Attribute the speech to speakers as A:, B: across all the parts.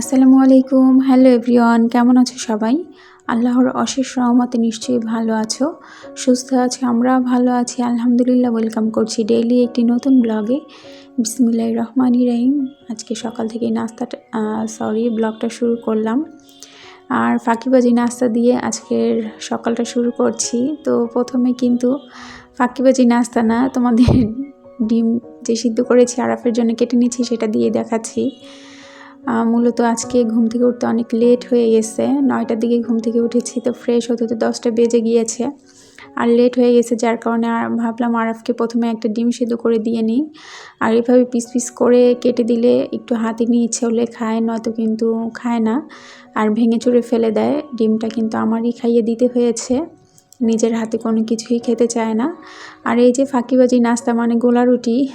A: আসসালামু আলাইকুম। Hello everyone, কেমন আছো সবাই? আল্লাহর অশেষ রহমতে নিশ্চয়ই ভালো আছো। সুস্থ আছো আমরা ভালো আছি। আলহামদুলিল্লাহ, ওয়েলকাম করছি ডেইলি একটি নতুন ব্লগে। বিসমিল্লাহ রহমান রাহিম। আজকে সকাল থেকে নাস্তাটা সরি, ব্লগটা শুরু করলাম। আর ফাঁকিবাজি নাস্তা দিয়ে আজকের সকালটা শুরু করছি। তো প্রথমে কিন্তু ফাঁকিবাজি নাস্তা না, তোমাদের ডিম যে সিদ্ধ করেছি আরাফের জন্য কেটে নিচ্ছি, সেটা দিয়ে দেখাচ্ছি। মূলত আজকে ঘুম থেকে উঠতে অনেক লেট হয়ে গেছে। নয়টার দিকে ঘুম থেকে উঠেছি, তো ফ্রেশ হতে তো দশটা বেজে গিয়েছে। আর লেট হয়ে গেছে, যার কারণে আর ভাবলাম আরফকে প্রথমে একটা ডিম সেদ্ধ করে দিয়ে নিই। আর এভাবে পিস পিস করে কেটে দিলে একটু হাতে নিয়ে ইচ্ছে হলে খায়, নয়তো কিন্তু খায় না। আর ভেঙে চুরে ফেলে দেয়। ডিমটা কিন্তু আমারই খাইয়ে দিতে হয়েছে। নিজের হাতে কোনো কিছুই খেতে চায় না। আর এই যে ফাঁকিবাজি, নাস্তা মানে গোলা রুটি,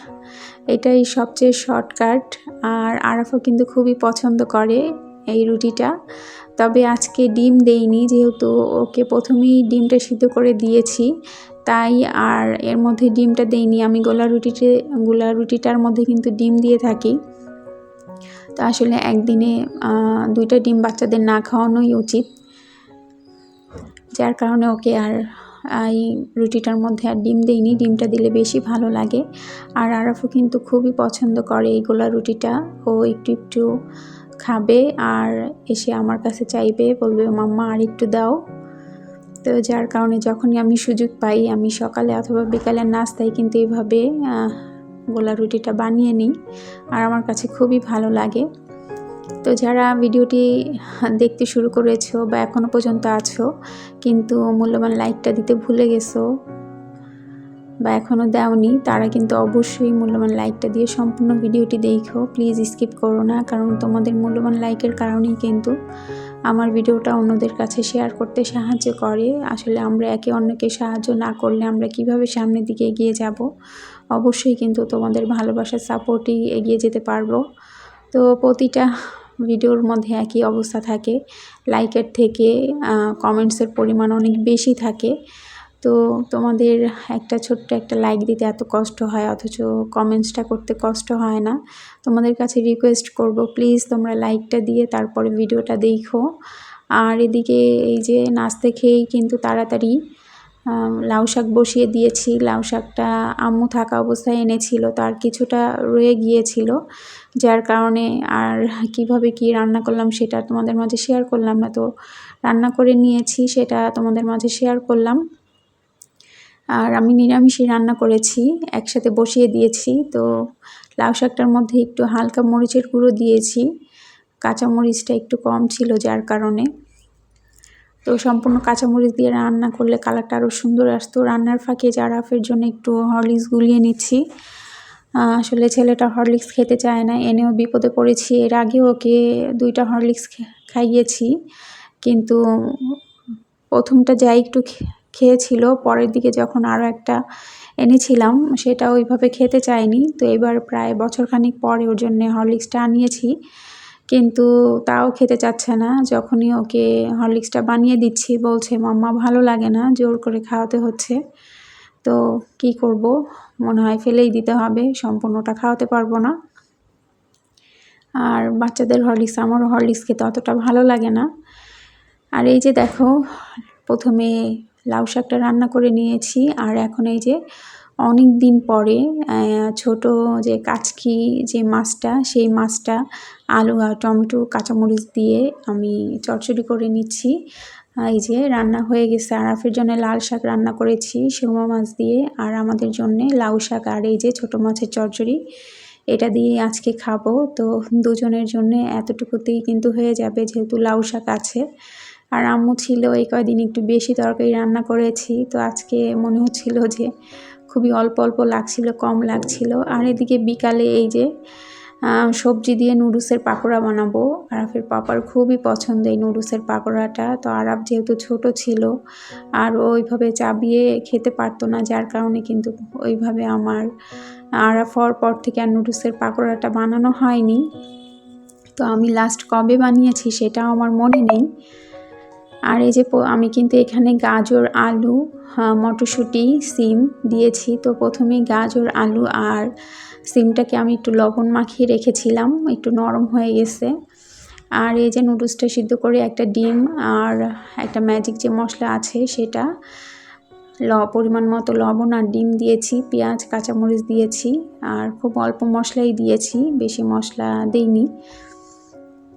A: এটাই সবচেয়ে শর্টকাট আর আরাফও কিন্তু খুবই পছন্দ করে এই রুটিটা। তবে আজকে ডিম দেইনি, যেহেতু ওকে প্রথমেই ডিমটা সিদ্ধ করে দিয়েছি, তাই আর এর মধ্যে ডিমটা দেইনি। আমি গোলা রুটিতে, গোলা রুটিটার মধ্যে কিন্তু ডিম দিয়ে থাকি। তো আসলে একদিনে দুইটা ডিম বাচ্চাদের না খাওয়ানোই উচিত। যার কারণে ওকে আর এই রুটিটার মধ্যে আর ডিম দিইনি। ডিমটা দিলে বেশি ভালো লাগে। আর আরাফও কিন্তু খুবই পছন্দ করে এই গোলা রুটিটা। ও একটু একটু খাবে আর এসে আমার কাছে চাইবে, বলবে, মাম্মা, আর একটু দাও। তো যার কারণে যখনই আমি সুযোগ পাই, আমি সকালে অথবা বিকালের নাস্তায় কিন্তু এইভাবে গোলা রুটিটা বানিয়ে নিই। আর আমার কাছে খুবই ভালো লাগে। তো যারা ভিডিওটি দেখতে শুরু করেছ বা এখনও পর্যন্ত আছো, কিন্তু মূল্যবান লাইকটা দিতে ভুলে গেছো বা এখনও দেওনি, তারা কিন্তু অবশ্যই মূল্যবান লাইকটা দিয়ে সম্পূর্ণ ভিডিওটি দেখো। প্লিজ স্কিপ করো না, কারণ তোমাদের মূল্যবান লাইকের কারণেই কিন্তু আমার ভিডিওটা অন্যদের কাছে শেয়ার করতে সাহায্য করে। আসলে আমরা একে অন্যকে সাহায্য না করলে আমরা কীভাবে সামনের দিকে এগিয়ে যাব? অবশ্যই কিন্তু তোমাদের ভালোবাসার সাপোর্টই এগিয়ে যেতে পারব। তো প্রতিটা ভিডিওর মধ্যে একই অবস্থা থাকে। লাইকের থেকে কমেন্টসের পরিমাণ অনেক বেশি থাকে। তো তোমাদের একটা ছোট্ট একটা লাইক দিতে এত কষ্ট হয়, অথচ কমেন্টসটা করতে কষ্ট হয় না। তোমাদের কাছে রিকোয়েস্ট করব, প্লিজ তোমরা লাইকটা দিয়ে তারপরে ভিডিওটা দেখো। আর এদিকে এই যে নাচতে খেয়েই কিন্তু তাড়াতাড়ি লাউ শাক বসিয়ে দিয়েছি। লাউ শাকটা আম্মু থাকা অবস্থায় এনেছিল, তার কিছুটা রয়ে গিয়েছিল। যার কারণে আর কীভাবে কি রান্না করলাম সেটা তোমাদের মাঝে শেয়ার করলাম না। তো রান্না করে নিয়েছি, সেটা তোমাদের মাঝে শেয়ার করলাম। আর আমি নিরামিষই রান্না করেছি, একসাথে বসিয়ে দিয়েছি। তো লাউ শাকটার মধ্যে একটু হালকা মরিচের গুঁড়ো দিয়েছি। কাঁচা মরিচটা একটু কম ছিল যার কারণে। তো সম্পূর্ণ কাঁচামরিচ দিয়ে রান্না করলে কালারটা আরও সুন্দর আসতো। রান্নার ফাঁকে জারাফের জন্য একটু হরলিক্স গুলিয়ে নিচ্ছি। আসলে ছেলেটা হরলিক্স খেতে চায় না, এনেও বিপদে পড়েছি। এর আগে ওকে দুইটা হরলিক্স খাইয়েছি। কিন্তু প্রথমটা যাই একটু খেয়েছিল, পরের দিকে যখন আরও একটা এনেছিলাম, সেটা ওইভাবে খেতে চায়নি। তো এবার প্রায় বছরখানিক পরে ওর জন্যে হরলিক্সটা আনিয়েছি। কিন্তু তাও খেতে চাচ্ছে না। যখনই ওকে হরলিক্সটা বানিয়ে দিচ্ছি, বলছে, মাম্মা, ভালো লাগে না, জোর করে খাওয়াতে হচ্ছে। তো কি করব? মনে হয় ফেলেই দিতে হবে, সম্পূর্ণটা খাওয়াতে পারব না। আর বাচ্চাদের হরলিক্স, আমারও হরলিক্স খেতে অতটা ভালো লাগে না। আর এই যে দেখো, প্রথমে লাউ শাকটা রান্না করে নিয়েছি, আর এখন এই যে অনেক দিন পরে ছোট যে কাচকি যে মাছটা, সেই মাছটা আলু আর টমেটো, কাঁচামরিচ দিয়ে আমি চচ্চড়ি করে নিচ্ছি। এই যে রান্না হয়ে গেছে। আরাফের জন্য লাল শাক রান্না করেছি শিমা মাছ দিয়ে। আর আমাদের জন্যে লাউ শাক আর এই যে ছোট মাছের চচ্চড়ি এটা দিয়ে আজকে খাব। তো দুজনের জন্য এতটুকুতেই কিন্তু হয়ে যাবে, যেহেতু লাউ শাক আছে। আর আম্মু ছিল, এই কয়দিন একটু বেশি তরকারি রান্না করেছি। তো আজকে মনে হচ্ছিল যে খুবই অল্প অল্প লাগছিল, কম লাগছিল। আর এদিকে বিকালে এই যে সবজি দিয়ে নুডলসের পাকোড়া বানাবো। আরাফের পাপার খুবই পছন্দ এই নুডলসের পাকোড়াটা। তো আরাফ যেহেতু ছোট ছিল, আর ওইভাবে চাবিয়ে খেতে পারতো না, যার কারণে কিন্তু ওইভাবে আমার আরাফ হওয়ার পর থেকে আর নুডলসের পাকোড়াটা বানানো হয়নি। তো আমি লাস্ট কবে বানিয়েছি সেটাও আমার মনে নেই। আর এই যে আমি কিন্তু এখানে গাজর, আলু মটরশুঁটি, সিম দিয়েছি। তো প্রথমেই গাজর, আলু আর সিমটাকে আমি একটু লবণ মাখিয়ে রেখেছিলাম, একটু নরম হয়ে গেছে। আর এই যে নুডলসটা সিদ্ধ করে একটা ডিম আর একটা ম্যাজিক যে মশলা আছে সেটা ল পরিমাণ মতো লবণ আর ডিম দিয়েছি, পেঁয়াজ, কাঁচামরিচ দিয়েছি, আর খুব অল্প মশলাই দিয়েছি, বেশি মশলা দেইনি।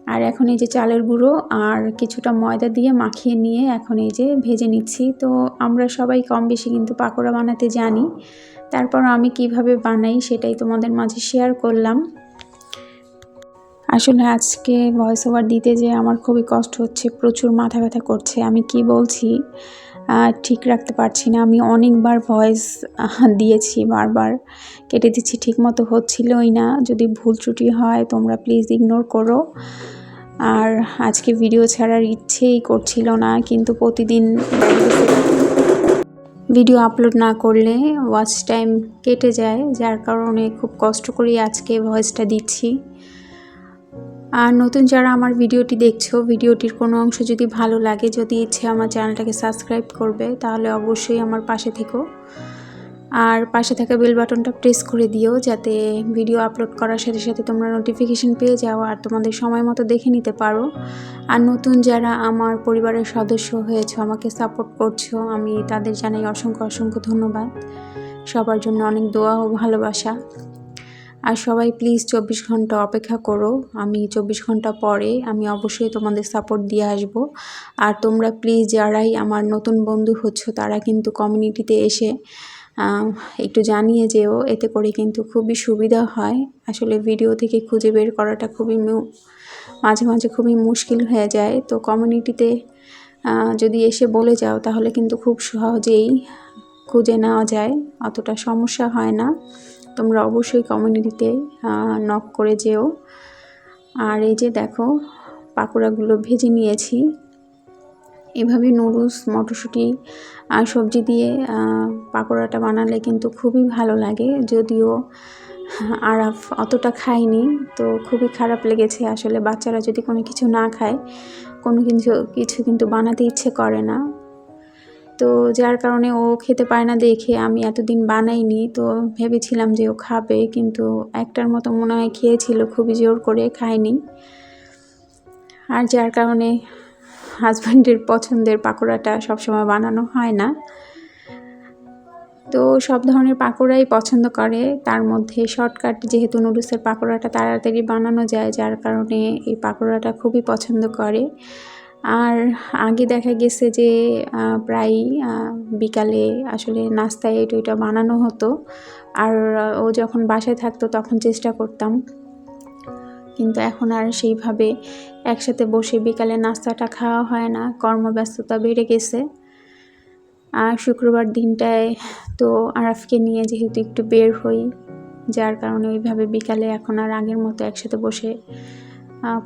A: আর এখন এই যে চালের গুঁড়ো আর কিছুটা ময়দা দিয়ে মাখিয়ে নিয়ে এখন এই যে ভেজে নিচ্ছি। তো আমরা সবাই কম বেশি কিন্তু পাকোড়া বানাতে জানি। তারপর আমি কীভাবে বানাই সেটাই তোমাদের মাঝে শেয়ার করলাম। আসলে আজকে ভয়েস ওভার দিতে যে আমার খুবই কষ্ট হচ্ছে, প্রচুর মাথা ব্যথা করছে, আমি কি বলছি? ঠিক রাখতে পারছি না। আমি অনেকবার ভয়েস দিয়েছি বারবার। কেটে দিচ্ছি, ঠিক মতো হচ্ছিলই না। যদি ভুল ত্রুটি হয়, তোমরা প্লিজ ইগনোর করো। আর আজকে ভিডিও ছাড়ার ইচ্ছেই করছিল না, কিন্তু প্রতিদিন ভিডিও আপলোড না করলে ওয়াচ টাইম কেটে যায়। যার কারণে খুব কষ্ট করেই আজকে ভয়েসটা দিচ্ছি। আর নতুন যারা আমার ভিডিওটি দেখছ, ভিডিওটির কোনো অংশ যদি ভালো লাগে, যদি ইচ্ছে আমার চ্যানেলটাকে সাবস্ক্রাইব করবে, তাহলে অবশ্যই আমার পাশে থেকো। আর পাশে থাকা বেল বাটনটা প্রেস করে দিও, যাতে ভিডিও আপলোড করার সাথে সাথে তোমরা নোটিফিকেশন পেয়ে যাও আর তোমাদের সময় মতো দেখে নিতে পারো। আর নতুন যারা আমার পরিবারের সদস্য হয়েছো, আমাকে সাপোর্ট করছ, আমি তাদের জানাই অসংখ্য অসংখ্য ধন্যবাদ। সবার জন্য অনেক দোয়া ও ভালোবাসা। আর সবাই প্লিজ চব্বিশ ঘণ্টা অপেক্ষা করো। আমি চব্বিশ ঘণ্টা পরে আমি অবশ্যই তোমাদের সাপোর্ট দিয়ে আসব। আর তোমরা প্লিজ যারাই আমার নতুন বন্ধু হচ্ছ, তারা কিন্তু কমিউনিটিতে এসে একটু জানিয়ে যেও। এতে করে কিন্তু খুবই সুবিধা হয়। আসলে ভিডিও থেকে খুঁজে বের করাটা খুবই মাঝে মাঝে খুবই মুশকিল হয়ে যায়। তো কমিউনিটিতে যদি এসে বলে যাও, তাহলে কিন্তু খুব সহজেই খুঁজে নেওয়া যায়। অতটা সমস্যা হয় না। তোমরা অবশ্যই কমিউনিটিতে নক করে যেও। আর এই যে দেখো, পাকোড়াগুলো ভেজে নিয়েছি। এভাবে নুডলস মটরশুঁটি আর সবজি দিয়ে পাকোড়াটা বানালে কিন্তু খুবই ভালো লাগে। যদিও আরাফ অতটা খায়নি, তো খুবই খারাপ লেগেছে। আসলে বাচ্চারা যদি কোনো কিছু না খায়, কোনো কিছু কিছু কিন্তু বানাতে ইচ্ছে করে না। তো যার কারণে ও খেতে পায় না দেখে আমি এতদিন বানাইনি। তো ভেবেছিলাম যে ও খাবে, কিন্তু একটার মতো মনে হয় খেয়েছিল, খুবই জোর করে খায়নি। আর যার কারণে হাজব্যান্ডের পছন্দের পাকোড়াটা সবসময় বানানো হয় না। তো সব ধরনের পাকোড়াই পছন্দ করে। তার মধ্যে শর্টকাট যেহেতু নুডলসের পাকোড়াটা তাড়াতাড়ি বানানো যায়, যার কারণে এই পাকোড়াটা খুবই পছন্দ করে। আর আগে দেখা গেছে যে প্রায় বিকালে আসলে নাস্তায় এটা বানানো হতো। আর ও যখন বাসায় থাকতো তখন চেষ্টা করতাম। কিন্তু এখন আর সেইভাবে একসাথে বসে বিকালে নাস্তাটা খাওয়া হয় না, কর্মব্যস্ততা বেড়ে গেছে। আর শুক্রবার দিনটায় তো আরাফকে নিয়ে যেহেতু একটু বের হই, যার কারণে ওইভাবে বিকালে এখন আর আগের মতো একসাথে বসে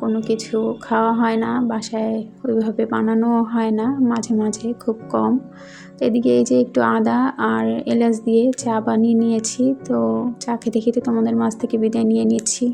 A: কোনো কিছু খাওয়া হয় না, বাসায় ওইভাবে বানানোও হয় না, মাঝে মাঝে খুব কম। এদিকে এই যে একটু আদা আর এলাচ দিয়ে চা বানিয়ে নিয়েছি, তো চা খেতে খেতে তোমাদের মাছ থেকে বিদায় নিয়ে নিচ্ছি।